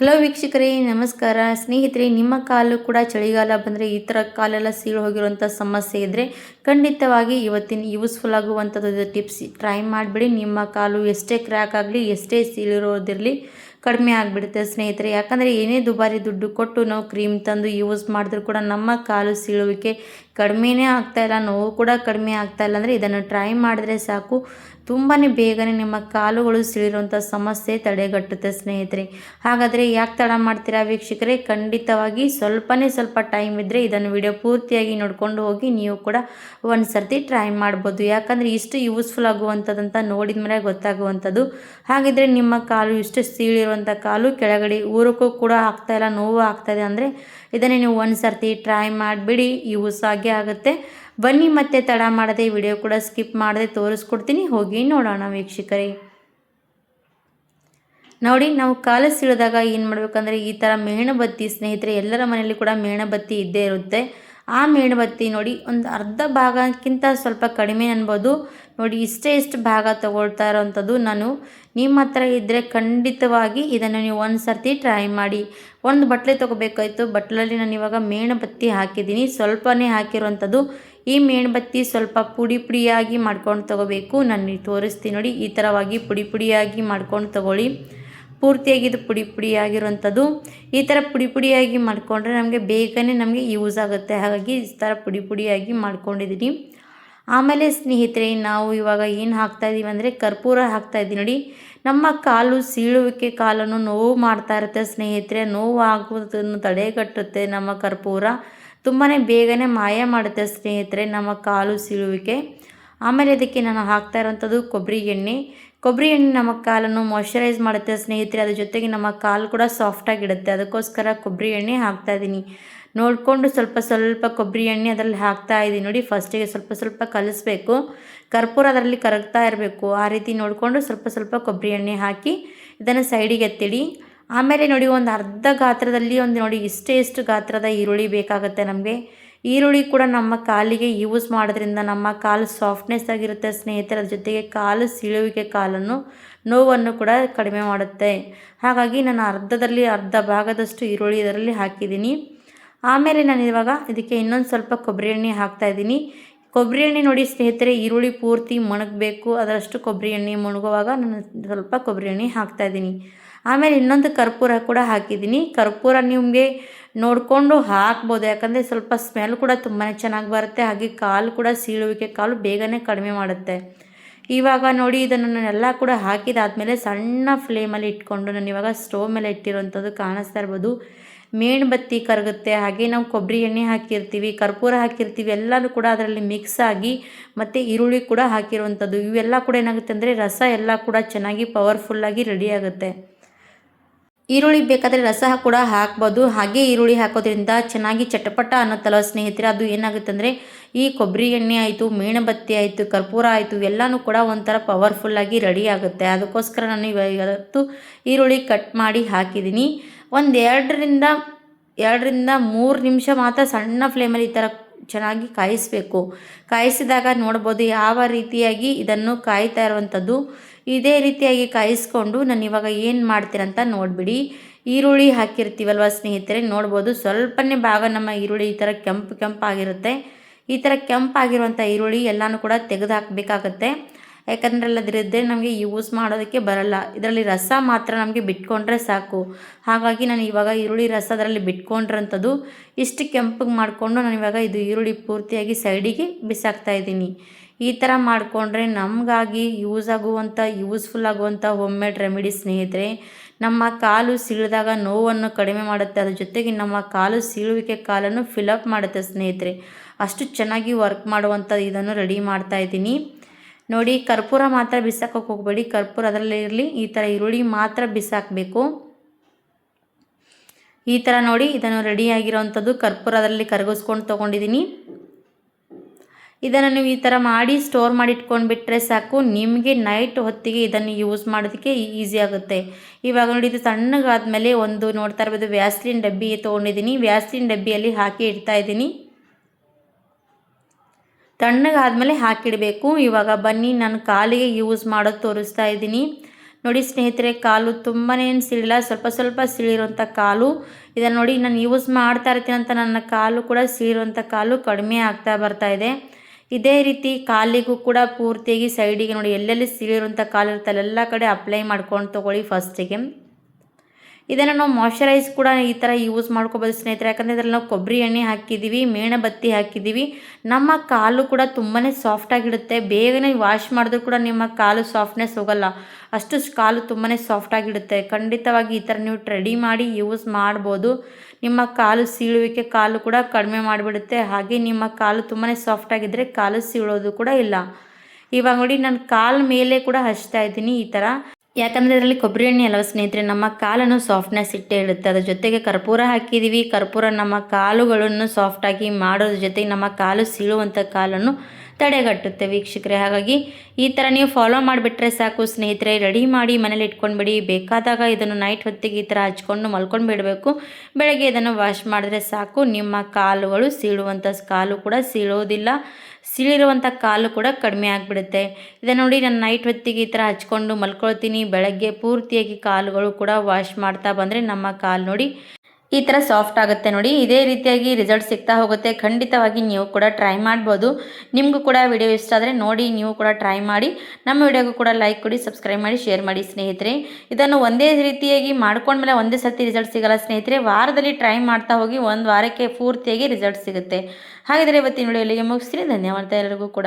Hello ವೀಕ್ಷಕರೇ, ನಮಸ್ಕಾರ. ಸ್ನೇಹಿತರೆ, ನಿಮ್ಮ ಕಾಲು ಕೂಡ ಚಳಿಗಾಲ ಬಂದರೆ ಈ ಥರ ಕಾಲೆಲ್ಲ ಸೀಳು ಹೋಗಿರುವಂಥ ಸಮಸ್ಯೆ ಇದ್ದರೆ ಖಂಡಿತವಾಗಿ ಇವತ್ತಿನ ಯೂಸ್ಫುಲ್ ಆಗುವಂಥದ್ದು ಟಿಪ್ಸ್ ಟ್ರೈ ಮಾಡಿಬಿಡಿ. ನಿಮ್ಮ ಕಾಲು ಎಷ್ಟೇ ಕ್ರ್ಯಾಕ್ ಆಗಲಿ, ಎಷ್ಟೇ ಸೀಳಿರೋದಿರಲಿ ಕಡಿಮೆ ಆಗಿಬಿಡುತ್ತೆ ಸ್ನೇಹಿತರೆ. ಯಾಕಂದರೆ ಏನೇ ದುಬಾರಿ ದುಡ್ಡು ಕೊಟ್ಟು ನಾವು ಕ್ರೀಮ್ ತಂದು ಯೂಸ್ ಮಾಡಿದ್ರೂ ಕೂಡ ನಮ್ಮ ಕಾಲು ಸೀಳುವಿಕೆ ಕಡಿಮೆನೇ ಆಗ್ತಾಯಿಲ್ಲ ನೋವು ಕೂಡ ಕಡಿಮೆ ಆಗ್ತಾಯಿಲ್ಲ ಅಂದರೆ ಇದನ್ನು ಟ್ರೈ ಮಾಡಿದ್ರೆ ಸಾಕು. ತುಂಬಾ ಬೇಗನೆ ನಿಮ್ಮ ಕಾಲುಗಳು ಸಿಳಿರುವಂಥ ಸಮಸ್ಯೆ ತಡೆಗಟ್ಟುತ್ತೆ ಸ್ನೇಹಿತರೆ. ಹಾಗಾದರೆ ಯಾಕೆ ತಡ ಮಾಡ್ತೀರಾ ವೀಕ್ಷಕರೇ? ಖಂಡಿತವಾಗಿ ಸ್ವಲ್ಪನೇ ಸ್ವಲ್ಪ ಟೈಮ್ ಇದ್ದರೆ ಇದನ್ನು ವಿಡಿಯೋ ಪೂರ್ತಿಯಾಗಿ ನೋಡ್ಕೊಂಡು ಹೋಗಿ ನೀವು ಕೂಡ ಒಂದು ಸರ್ತಿ ಟ್ರೈ ಮಾಡ್ಬೋದು. ಯಾಕಂದರೆ ಇಷ್ಟು ಯೂಸ್ಫುಲ್ ಆಗುವಂಥದ್ದಂತ ನೋಡಿದ ಮೇಲೆ ಗೊತ್ತಾಗುವಂಥದ್ದು. ಹಾಗಿದ್ರೆ ನಿಮ್ಮ ಕಾಲು ಇಷ್ಟು ಸೀಳಿರುವಂಥ ಕಾಲು ಕೆಳಗಡೆ ಊರಕ್ಕೂ ಕೂಡ ಆಗ್ತಾಯಿಲ್ಲ ನೋವು ಆಗ್ತಾಯಿದೆ ಅಂದರೆ ಇದನ್ನೇ ನೀವು ಒಂದು ಸರ್ತಿ ಟ್ರೈ ಮಾಡಿಬಿಡಿ. ಯೂಸ್ ಆಗೇ ಆಗುತ್ತೆ. ಬನ್ನಿ ಮತ್ತೆ ತಡ ಮಾಡದೆ ವಿಡಿಯೋ ಕೂಡ ಸ್ಕಿಪ್ ಮಾಡದೆ ತೋರಿಸ್ಕೊಡ್ತೀನಿ. ಹೋಗಿ ನೋಡೋಣ ವೀಕ್ಷಕರೇ. ನೋಡಿ, ನಾವು ಕಾಲ ಸಿಳಿದಾಗ ಏನು ಮಾಡಬೇಕಂದ್ರೆ ಈ ಥರ ಮೇಣಬತ್ತಿ ಸ್ನೇಹಿತರೆ, ಎಲ್ಲರ ಮನೆಯಲ್ಲಿ ಕೂಡ ಮೇಣಬತ್ತಿ ಇದ್ದೇ ಇರುತ್ತೆ. ಆ ಮೇಣಬತ್ತಿ ನೋಡಿ, ಒಂದು ಅರ್ಧ ಭಾಗಕ್ಕಿಂತ ಸ್ವಲ್ಪ ಕಡಿಮೆ ಅನ್ಬೋದು. ನೋಡಿ, ಇಷ್ಟೇ ಇಷ್ಟು ಭಾಗ ತಗೊಳ್ತಾ ಇರೋವಂಥದ್ದು ನಾನು. ನಿಮ್ಮ ಹತ್ರ ಇದ್ದರೆ ಖಂಡಿತವಾಗಿ ಇದನ್ನು ನೀವು ಒಂದು ಸರ್ತಿ ಟ್ರೈ ಮಾಡಿ. ಒಂದು ಬಟ್ಲೆ ತೊಗೋಬೇಕಾಯ್ತು. ಬಟ್ಲಲ್ಲಿ ನಾನು ಇವಾಗ ಮೇಣಬತ್ತಿ ಹಾಕಿದ್ದೀನಿ. ಸ್ವಲ್ಪನೇ ಹಾಕಿರುವಂಥದ್ದು ಈ ಮೇಣಬತ್ತಿ ಸ್ವಲ್ಪ ಪುಡಿ ಪುಡಿಯಾಗಿ ಮಾಡ್ಕೊಂಡು ತೊಗೋಬೇಕು. ನಾನು ತೋರಿಸ್ತೀನಿ ನೋಡಿ, ಈ ಥರವಾಗಿ ಪುಡಿ ಪುಡಿಯಾಗಿ ಮಾಡ್ಕೊಂಡು ತೊಗೊಳ್ಳಿ. ಪೂರ್ತಿಯಾಗಿ ಇದು ಪುಡಿ ಪುಡಿಯಾಗಿರುವಂಥದ್ದು ಈ ಥರ ಪುಡಿ ಪುಡಿಯಾಗಿ ಮಾಡಿಕೊಂಡ್ರೆ ನಮಗೆ ಬೇಗನೆ ನಮಗೆ ಯೂಸ್ ಆಗುತ್ತೆ. ಹಾಗಾಗಿ ಈ ಥರ ಪುಡಿ ಪುಡಿಯಾಗಿ ಮಾಡ್ಕೊಂಡಿದ್ದೀನಿ. ಆಮೇಲೆ ಸ್ನೇಹಿತರೆ, ನಾವು ಇವಾಗ ಏನು ಹಾಕ್ತಾಯಿದ್ದೀವಿ ಅಂದರೆ ಕರ್ಪೂರ ಹಾಕ್ತಾಯಿದ್ದೀವಿ ನೋಡಿ. ನಮ್ಮ ಕಾಲು ಸೀಳುವಿಕೆ ಕಾಲನ್ನು ನೋವು ಮಾಡ್ತಾ ಇರುತ್ತೆ ಸ್ನೇಹಿತರೆ. ನೋವು ಆಗುವುದನ್ನು ತಡೆಗಟ್ಟುತ್ತೆ ನಮ್ಮ ಕರ್ಪೂರ. ತುಂಬಾ ಬೇಗನೆ ಮಾಯ ಮಾಡುತ್ತೆ ಸ್ನೇಹಿತರೆ ನಮ್ಮ ಕಾಲು ಸೀಳುವಿಕೆ. ಆಮೇಲೆ ಇದಕ್ಕೆ ನಾನು ಹಾಕ್ತಾ ಇರೋಂಥದ್ದು ಕೊಬ್ಬರಿ ಎಣ್ಣೆ. ಕೊಬ್ಬರಿ ಎಣ್ಣೆ ನಮ್ಮ ಕಾಲನ್ನು ಮಾಯ್ಶ್ಚರೈಸ್ ಮಾಡುತ್ತೆ ಸ್ನೇಹಿತರೆ, ಅದ್ರ ಜೊತೆಗೆ ನಮ್ಮ ಕಾಲು ಕೂಡ ಸಾಫ್ಟಾಗಿಡುತ್ತೆ ಅದಕ್ಕೋಸ್ಕರ ಕೊಬ್ಬರಿ ಎಣ್ಣೆ ಹಾಕ್ತಾ ಇದ್ದೀನಿ. ನೋಡಿಕೊಂಡು ಸ್ವಲ್ಪ ಸ್ವಲ್ಪ ಕೊಬ್ಬರಿ ಎಣ್ಣೆ ಅದರಲ್ಲಿ ಹಾಕ್ತಾ ಇದ್ದೀನಿ. ನೋಡಿ ಫಸ್ಟಿಗೆ ಸ್ವಲ್ಪ ಸ್ವಲ್ಪ ಕಲಿಸ್ಬೇಕು. ಕರ್ಪೂರ ಅದರಲ್ಲಿ ಕರಗ್ತಾ ಇರಬೇಕು. ಆ ರೀತಿ ನೋಡಿಕೊಂಡು ಸ್ವಲ್ಪ ಸ್ವಲ್ಪ ಕೊಬ್ಬರಿ ಎಣ್ಣೆ ಹಾಕಿ ಇದನ್ನು ಸೈಡಿಗೆ ಎತ್ತಿಡಿ. ಆಮೇಲೆ ನೋಡಿ, ಒಂದು ಅರ್ಧ ಗಾತ್ರದಲ್ಲಿ ಒಂದು ನೋಡಿ, ಇಷ್ಟೇ ಇಷ್ಟು ಗಾತ್ರದ ಈರುಳ್ಳಿ ಬೇಕಾಗುತ್ತೆ ನಮಗೆ. ಈರುಳ್ಳಿ ಕೂಡ ನಮ್ಮ ಕಾಲಿಗೆ ಯೂಸ್ ಮಾಡೋದ್ರಿಂದ ನಮ್ಮ ಕಾಲು ಸಾಫ್ಟ್ನೆಸ್ ಆಗಿರುತ್ತೆ. ಸ್ನೇಹಿತರ ಜೊತೆಗೆ ಕಾಲು ಸೀಳುವಿಕೆ, ಕಾಲನ್ನು ನೋವನ್ನು ಕೂಡ ಕಡಿಮೆ ಮಾಡುತ್ತೆ. ಹಾಗಾಗಿ ನಾನು ಅರ್ಧದಲ್ಲಿ ಅರ್ಧ ಭಾಗದಷ್ಟು ಈರುಳ್ಳಿ ಇದರಲ್ಲಿ ಹಾಕಿದ್ದೀನಿ. ಆಮೇಲೆ ನಾನು ಇವಾಗ ಇದಕ್ಕೆ ಇನ್ನೊಂದು ಸ್ವಲ್ಪ ಕೊಬ್ಬರಿ ಎಣ್ಣೆ ಹಾಕ್ತಾಯಿದ್ದೀನಿ ಕೊಬ್ಬರಿ ಎಣ್ಣೆ ನೋಡಿ ಸ್ನೇಹಿತರೆ, ಈರುಳ್ಳಿ ಪೂರ್ತಿ ಮುಣಗಬೇಕು. ಅದರಷ್ಟು ಕೊಬ್ಬರಿ ಎಣ್ಣೆ ಮುಣಗುವಾಗ ನಾನು ಸ್ವಲ್ಪ ಕೊಬ್ಬರಿ ಎಣ್ಣೆ ಹಾಕ್ತಾಯಿದ್ದೀನಿ ಆಮೇಲೆ ಇನ್ನೊಂದು ಕರ್ಪೂರ ಕೂಡ ಹಾಕಿದ್ದೀನಿ. ಕರ್ಪೂರ ನಿಮಗೆ ನೋಡಿಕೊಂಡು ಹಾಕ್ಬೋದು. ಯಾಕಂದರೆ ಸ್ವಲ್ಪ ಸ್ಮೆಲ್ ಕೂಡ ತುಂಬಾ ಚೆನ್ನಾಗಿ ಬರುತ್ತೆ. ಹಾಗೆ ಕಾಲು ಕೂಡ ಸೀಳುವಿಕೆ, ಕಾಲು ಬೇಗನೆ ಕಡಿಮೆ ಮಾಡುತ್ತೆ. ಇವಾಗ ನೋಡಿ, ಇದನ್ನು ನಾನೆಲ್ಲ ಕೂಡ ಹಾಕಿದಾದ್ಮೇಲೆ ಸಣ್ಣ ಫ್ಲೇಮಲ್ಲಿ ಇಟ್ಕೊಂಡು ನಾನು ಇವಾಗ ಸ್ಟೋವ್ ಮೇಲೆ ಇಟ್ಟಿರೋಂಥದ್ದು ಕಾಣಿಸ್ತಾ ಇರ್ಬೋದು. ಮೇಣಬತ್ತಿ ಕರಗುತ್ತೆ. ಹಾಗೆ ನಾವು ಕೊಬ್ಬರಿ ಎಣ್ಣೆ ಹಾಕಿರ್ತೀವಿ, ಕರ್ಪೂರ ಹಾಕಿರ್ತೀವಿ, ಎಲ್ಲನೂ ಕೂಡ ಅದರಲ್ಲಿ ಮಿಕ್ಸ್ ಆಗಿ ಮತ್ತು ಈರುಳ್ಳಿ ಕೂಡ ಹಾಕಿರುವಂಥದ್ದು. ಇವೆಲ್ಲ ಕೂಡ ಏನಾಗುತ್ತೆ ಅಂದರೆ ರಸ ಎಲ್ಲ ಕೂಡ ಚೆನ್ನಾಗಿ ಪವರ್ಫುಲ್ಲಾಗಿ ರೆಡಿ ಆಗುತ್ತೆ. ಈರುಳ್ಳಿ ಬೇಕಾದರೆ ರಸ ಕೂಡ ಹಾಕ್ಬೋದು. ಹಾಗೆ ಈರುಳ್ಳಿ ಹಾಕೋದ್ರಿಂದ ಚೆನ್ನಾಗಿ ಚಟಪಟ ಅನ್ನೋತ್ತಲ್ಲ ಸ್ನೇಹಿತರೆ? ಅದು ಏನಾಗುತ್ತೆ ಅಂದರೆ ಈ ಕೊಬ್ಬರಿ ಎಣ್ಣೆ ಆಯಿತು, ಮೇಣಬತ್ತಿ ಆಯಿತು, ಕರ್ಪೂರ ಆಯಿತು, ಎಲ್ಲನೂ ಕೂಡ ಒಂಥರ ಪವರ್ಫುಲ್ಲಾಗಿ ರೆಡಿ ಆಗುತ್ತೆ. ಅದಕ್ಕೋಸ್ಕರ ನಾನು ಇವತ್ತು ಈರುಳ್ಳಿ ಕಟ್ ಮಾಡಿ ಹಾಕಿದ್ದೀನಿ. ಒಂದು ಎರಡರಿಂದ ಎರಡರಿಂದ ಮೂರು ನಿಮಿಷ ಮಾತ್ರ ಸಣ್ಣ ಫ್ಲೇಮಲ್ಲಿ ಈ ಥರ ಚೆನ್ನಾಗಿ ಕಾಯಿಸಬೇಕು. ಕಾಯಿಸಿದಾಗ ನೋಡ್ಬೋದು ಯಾವ ರೀತಿಯಾಗಿ ಇದನ್ನು ಕಾಯ್ತಾ ಇರುವಂಥದ್ದು. ಇದೇ ರೀತಿಯಾಗಿ ಕಾಯಿಸ್ಕೊಂಡು ನಾನು ಇವಾಗ ಏನು ಮಾಡ್ತೀರಂತ ನೋಡಿಬಿಡಿ. ಈರುಳ್ಳಿ ಹಾಕಿರ್ತೀವಲ್ವ ಸ್ನೇಹಿತರೆ, ನೋಡ್ಬೋದು. ಸ್ವಲ್ಪನೇ ಭಾಗ ನಮ್ಮ ಈರುಳ್ಳಿ ಈ ಥರ ಕೆಂಪು ಕೆಂಪಾಗಿರುತ್ತೆ. ಈ ಥರ ಕೆಂಪಾಗಿರುವಂಥ ಈರುಳ್ಳಿ ಎಲ್ಲನೂ ಕೂಡ ತೆಗೆದು ಹಾಕಬೇಕಾಗತ್ತೆ ಯಾಕಂದರೆ ಅಲ್ಲದಿರಿದ್ದರೆ ನಮಗೆ ಯೂಸ್ ಮಾಡೋದಕ್ಕೆ ಬರಲ್ಲ. ಇದರಲ್ಲಿ ರಸ ಮಾತ್ರ ನಮಗೆ ಬಿಟ್ಕೊಂಡ್ರೆ ಸಾಕು. ಹಾಗಾಗಿ ನಾನು ಇವಾಗ ಈರುಳ್ಳಿ ರಸ ಅದರಲ್ಲಿ ಬಿಟ್ಕೊಂಡ್ರಂಥದ್ದು ಇಷ್ಟು ಕೆಂಪಗೆ ಮಾಡಿಕೊಂಡು ನಾನು ಇವಾಗ ಇದು ಈರುಳ್ಳಿ ಪೂರ್ತಿಯಾಗಿ ಸೈಡಿಗೆ ಬಿಸಾಕ್ತಾ ಇದ್ದೀನಿ. ಈ ಥರ ಮಾಡಿಕೊಂಡ್ರೆ ನಮಗಾಗಿ ಯೂಸ್ ಆಗುವಂಥ ಯೂಸ್ಫುಲ್ ಆಗುವಂಥ ಹೋಮ್ ಮೇಡ್ ರೆಮಿಡಿ ಸ್ನೇಹಿತರೆ, ನಮ್ಮ ಕಾಲು ಸೀಳಿದಾಗ ನೋವನ್ನು ಕಡಿಮೆ ಮಾಡುತ್ತೆ. ಅದ್ರ ಜೊತೆಗೆ ನಮ್ಮ ಕಾಲು ಸೀಳುವಿಕೆ ಕಾಲನ್ನು ಫಿಲಪ್ ಮಾಡುತ್ತೆ ಸ್ನೇಹಿತರೆ. ಅಷ್ಟು ಚೆನ್ನಾಗಿ ವರ್ಕ್ ಮಾಡುವಂಥ ಇದನ್ನು ರೆಡಿ ಮಾಡ್ತಾ ಇದ್ದೀನಿ. ನೋಡಿ, ಕರ್ಪೂರ ಮಾತ್ರ ಬಿಸಾಕೋಕೆ ಹೋಗಬೇಡಿ. ಕರ್ಪೂರ ಅದರಲ್ಲಿ ಇರಲಿ. ಈ ಥರ ಈರುಳ್ಳಿ ಮಾತ್ರ ಬಿಸಾಕಬೇಕು. ಈ ಥರ ನೋಡಿ, ಇದನ್ನು ರೆಡಿಯಾಗಿರೋವಂಥದ್ದು ಕರ್ಪೂರ ಅದರಲ್ಲಿ ಕರಗಿಸ್ಕೊಂಡು ತೊಗೊಂಡಿದ್ದೀನಿ. ಇದನ್ನು ನೀವು ಈ ಥರ ಮಾಡಿ ಸ್ಟೋರ್ ಮಾಡಿ ಇಟ್ಕೊಂಡ್ಬಿಟ್ರೆ ಸಾಕು. ನಿಮಗೆ ನೈಟ್ ಹೊತ್ತಿಗೆ ಇದನ್ನು ಯೂಸ್ ಮಾಡೋದಕ್ಕೆ ಈಸಿ ಆಗುತ್ತೆ. ಇವಾಗ ನೋಡಿ, ಇದು ತಣ್ಣಗಾದ್ಮೇಲೆ ಒಂದು ನೋಡ್ತಾ ಇರ್ಬೋದು. ವ್ಯಾಸ್ಲಿನ್ ಡಬ್ಬಿ ತೊಗೊಂಡಿದ್ದೀನಿ. ವ್ಯಾಸ್ಲಿನ್ ಡಬ್ಬಿಯಲ್ಲಿ ಹಾಕಿ ಇಡ್ತಾ ಇದ್ದೀನಿ. ತಣ್ಣಗಾದ್ಮೇಲೆ ಹಾಕಿಡಬೇಕು ಇವಾಗ ಬನ್ನಿ, ನಾನು ಕಾಲಿಗೆ ಯೂಸ್ ಮಾಡೋದು ತೋರಿಸ್ತಾ ಇದ್ದೀನಿ. ನೋಡಿ ಸ್ನೇಹಿತರೆ, ಕಾಲು ತುಂಬಾ ಏನು ಸಿಳಿಲ್ಲ ಸ್ವಲ್ಪ ಸ್ವಲ್ಪ ಸಿಳಿರುವಂಥ ಕಾಲು. ಇದನ್ನು ನೋಡಿ, ನಾನು ಯೂಸ್ ಮಾಡ್ತಾ ಇರ್ತೀನಿ ಅಂತ ನನ್ನ ಕಾಲು ಕೂಡ ಸಿಳಿರುವಂಥ ಕಾಲು ಕಡಿಮೆ ಆಗ್ತಾ ಬರ್ತಾ ಇದೆ. ಇದೇ ರೀತಿ ಕಾಲಿಗೂ ಕೂಡ ಪೂರ್ತಿಯಾಗಿ ಸೈಡಿಗೆ ನೋಡಿ, ಎಲ್ಲೆಲ್ಲಿ ಸೀಳಿರುವಂಥ ಕಾಲು ಇರುತ್ತೆ ಅಲ್ಲೆಲ್ಲ ಕಡೆ ಅಪ್ಲೈ ಮಾಡ್ಕೊಂಡು ತೊಗೊಳ್ಳಿ ಫಸ್ಟಿಗೆ ಇದನ್ನು ನಾವು ಮಾಯ್ಶ್ಚರೈಸ್ ಕೂಡ ಈ ಥರ ಯೂಸ್ ಮಾಡ್ಕೋಬೋದು ಸ್ನೇಹಿತರೆ. ಯಾಕಂದರೆ ಇದರಲ್ಲಿ ನಾವು ಕೊಬ್ಬರಿ ಎಣ್ಣೆ ಹಾಕಿದ್ದೀವಿ ಮೇಣಬತ್ತಿ ಹಾಕಿದ್ದೀವಿ ನಮ್ಮ ಕಾಲು ಕೂಡ ತುಂಬಾ ಸಾಫ್ಟಾಗಿಡುತ್ತೆ ಬೇಗನೆ ವಾಶ್ ಮಾಡಿದ್ರೂ ಕೂಡ ನಿಮ್ಮ ಕಾಲು ಸಾಫ್ಟ್ನೆಸ್ ಹೋಗಲ್ಲ. ಅಷ್ಟು ಕಾಲು ತುಂಬಾ ಸಾಫ್ಟಾಗಿಡುತ್ತೆ ಖಂಡಿತವಾಗಿ ಈ ಥರ ನೀವು ರೆಡಿ ಮಾಡಿ ಯೂಸ್ ಮಾಡ್ಬೋದು. ನಿಮ್ಮ ಕಾಲು ಸೀಳುವಿಕೆ ಕಾಲು ಕೂಡ ಕಡಿಮೆ ಮಾಡಿಬಿಡುತ್ತೆ. ಹಾಗೆ ನಿಮ್ಮ ಕಾಲು ತುಂಬಾ ಸಾಫ್ಟಾಗಿದ್ದರೆ ಕಾಲು ಸೀಳೋದು ಕೂಡ ಇಲ್ಲ. ಇವಾಗ ನೋಡಿ, ನಾನು ಕಾಲು ಮೇಲೆ ಕೂಡ ಹಚ್ತಾ ಇದ್ದೀನಿ ಈ ಥರ ಯಾಕಂದರೆ ಇದರಲ್ಲಿ ಕೊಬ್ಬರಿ ಎಣ್ಣೆ ಅಲ್ವ ಸ್ನೇಹಿತರೆ? ನಮ್ಮ ಕಾಲನ್ನು ಸಾಫ್ಟ್ನೆಸ್ ಇಟ್ಟೇ ಇಡುತ್ತೆ. ಅದ್ರ ಜೊತೆಗೆ ಕರ್ಪೂರ ಹಾಕಿದ್ದೀವಿ ಕರ್ಪೂರ ನಮ್ಮ ಕಾಲುಗಳನ್ನು ಸಾಫ್ಟಾಗಿ ಮಾಡೋದ್ರ ಜೊತೆಗೆ ನಮ್ಮ ಕಾಲು ಸೀಳುವಂಥ ಕಾಲನ್ನು ತಡೆಗಟ್ಟುತ್ತೆ ವೀಕ್ಷಕರೇ. ಹಾಗಾಗಿ ಈ ಥರ ನೀವು ಫಾಲೋ ಮಾಡಿಬಿಟ್ರೆ ಸಾಕು ಸ್ನೇಹಿತರೆ. ರೆಡಿ ಮಾಡಿ ಮನೇಲಿ ಇಟ್ಕೊಂಡ್ಬಿಡಿ. ಬೇಕಾದಾಗ ಇದನ್ನು ನೈಟ್ ಹೊತ್ತಿಗೆ ಈ ಥರ ಹಚ್ಕೊಂಡು ಮಲ್ಕೊಂಡು ಬಿಡಬೇಕು. ಬೆಳಗ್ಗೆ ಇದನ್ನು ವಾಶ್ ಮಾಡಿದ್ರೆ ಸಾಕು. ನಿಮ್ಮ ಕಾಲುಗಳು ಸೀಳುವಂಥ ಕಾಲು ಕೂಡ ಸೀಳೋದಿಲ್ಲ. ಸೀಳಿರುವಂಥ ಕಾಲು ಕೂಡ ಕಡಿಮೆ ಆಗಿಬಿಡುತ್ತೆ. ಇದನ್ನು ನೋಡಿ ನಾನು ನೈಟ್ ಹೊತ್ತಿಗೆ ಈ ಥರ ಹಚ್ಕೊಂಡು ಮಲ್ಕೊಳ್ತೀನಿ. ಬೆಳಗ್ಗೆ ಪೂರ್ತಿಯಾಗಿ ಕಾಲುಗಳು ಕೂಡ ವಾಶ್ ಮಾಡ್ತಾ ಬಂದರೆ ನಮ್ಮ ಕಾಲು ನೋಡಿ ಈ ಥರ ಸಾಫ್ಟ್ ಆಗುತ್ತೆ ನೋಡಿ. ಇದೇ ರೀತಿಯಾಗಿ ರಿಸಲ್ಟ್ ಸಿಗ್ತಾ ಹೋಗುತ್ತೆ. ಖಂಡಿತವಾಗಿ ನೀವು ಕೂಡ ಟ್ರೈ ಮಾಡ್ಬೋದು. ನಿಮಗೂ ಕೂಡ ವಿಡಿಯೋ ಇಷ್ಟ ಆದರೆ ನೋಡಿ, ನೀವು ಕೂಡ ಟ್ರೈ ಮಾಡಿ. ನಮ್ಮ ವಿಡಿಯೋಗೂ ಕೂಡ ಲೈಕ್ ಕೊಡಿ, ಸಬ್ಸ್ಕ್ರೈಬ್ ಮಾಡಿ, ಶೇರ್ ಮಾಡಿ ಸ್ನೇಹಿತರೆ. ಇದನ್ನು ಒಂದೇ ರೀತಿಯಾಗಿ ಮಾಡ್ಕೊಂಡ್ಮೇಲೆ ಒಂದೇ ಸರ್ತಿ ರಿಸಲ್ಟ್ ಸಿಗಲ್ಲ ಸ್ನೇಹಿತರೆ. ವಾರದಲ್ಲಿ ಟ್ರೈ ಮಾಡ್ತಾ ಹೋಗಿ ಒಂದು ವಾರಕ್ಕೆ ಪೂರ್ತಿಯಾಗಿ ರಿಸಲ್ಟ್ ಸಿಗುತ್ತೆ. ಹಾಗಿದ್ರೆ ಇವತ್ತಿನ ವಿಡಿಯೋ ಇಲ್ಲಿಗೆ ಮುಗಿಸ್ತೀನಿ. ಧನ್ಯವಾದ ಎಲ್ಲರಿಗೂ ಕೂಡ.